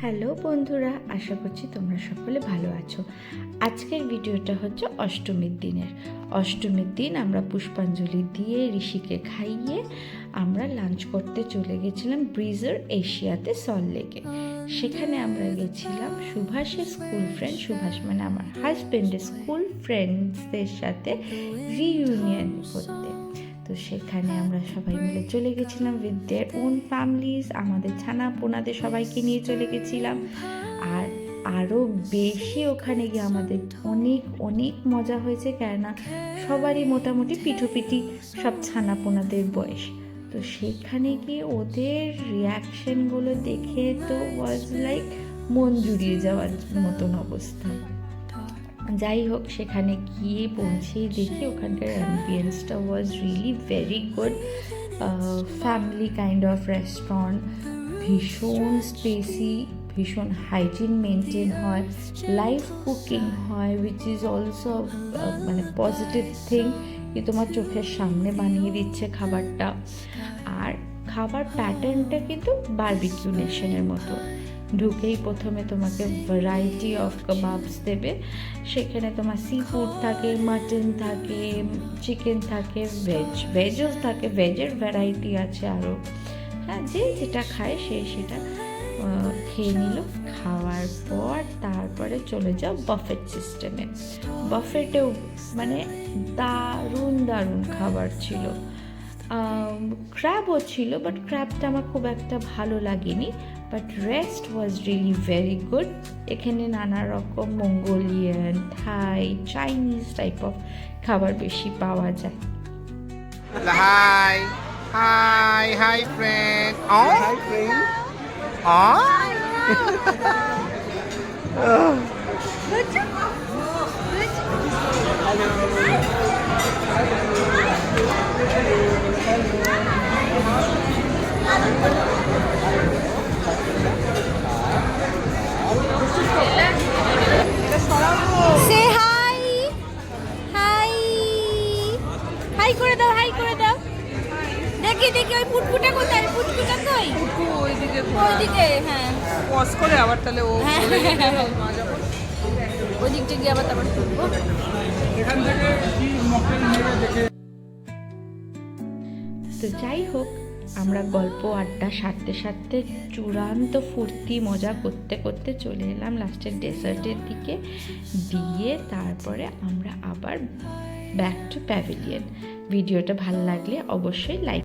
Hello বন্ধুরা, আশা করছি তোমরা সকলে ভালো আছো। আজকের ভিডিওটা হচ্ছে অষ্টমীর দিনের। অষ্টমীর দিন আমরা পুষ্পাঞ্জলি দিয়ে ঋষিকে খাইয়ে আমরা লাঞ্চ করতে চলে গেছিলাম ব্রিজার এশিয়াতে সল্টলেকে সেখানে আমরা গেছিলাম সুভাষের স্কুল ফ্রেন্ড সুভাষ মানে আমার হাজব্যান্ডের স্কুল ফ্রেন্ডসদের সাথে রিইউনিয়ন করতে। তো সেখানে আমরা সবাই মিলে চলে গেছিলাম উইথ দেয়ার ওন ফ্যামিলিজ আমাদের ছানা পোনাদের সবাইকে নিয়ে চলে গেছিলাম। আর আরও বেশি ওখানে গিয়ে আমাদের অনেক অনেক মজা হয়েছে, কেননা সবারই মোটামুটি পিঠোপিঠি সব ছানা পোনাদের বয়স। তো সেখানে গিয়ে ওদের রিয়াকশনগুলো দেখে তো ওয়াজ লাইক মন জুড়িয়ে যাওয়ার মতন অবস্থা। যাই হোক, সেখানে গিয়ে পৌঁছেই দেখি ওখানকার অ্যাম্বিয়েন্সটা was really very good family kind of restaurant ভীষণ স্পেসি ভীষণ হাইজিন মেনটেন হয় লাইভ কুকিং হয় উইচ ইজ অলসো মানে পজিটিভ থিং কি তোমার চোখের সামনে বানিয়ে দিচ্ছে খাবারটা। আর খাবার প্যাটার্নটা কিন্তু বারবিকিউ নেশনের মতো। ঢুকেই প্রথমে তোমাকে ভ্যারাইটি অফ কাবাবস দেবে। সেখানে তোমার সি ফুড থাকে মাটন থাকে চিকেন থাকে ভেজ ভেজও থাকে ভেজের ভ্যারাইটি আছে আরও হ্যাঁ যে যেটা খায় সে সেটা খেয়ে নিল। খাওয়ার পর তারপরে চলে যাও বাফেট সিস্টেমে বাফেটেও মানে দারুণ দারুণ খাবার ছিল। ক্র্যাবও ছিল বাট ক্র্যাবটা আমার খুব একটা ভালো লাগেনি। But rest was really very good এখানে নানা রকম Mongolian Thai Chinese type of খাবার বেশি পাওয়া যায় Hi. Hi. Hi, friend. Oh? Hi, friend. Hi করে দাও হাই করে দাও। দেখি দেখি ওই পুটপুটা কোথায়? পুটপুটা কই? ওইদিকে ওইদিকে হ্যাঁ। পজ করে আবার তাহলে ও হ্যাঁ। ওই দিকটা গিয়ে আবার তারপর তুলবো। তো যাই হোক আমরা গল্প আড্ডা সারতে সারতে চূড়ান্ত ফুর্তি মজা করতে করতে চলে এলাম লাস্টের ডেসার্টের দিকে। দিয়ে তারপরে আমরা আবার ব্যাক টু প্যাভিলিয়ন। ভিডিওটা ভালো লাগলে অবশ্যই লাইক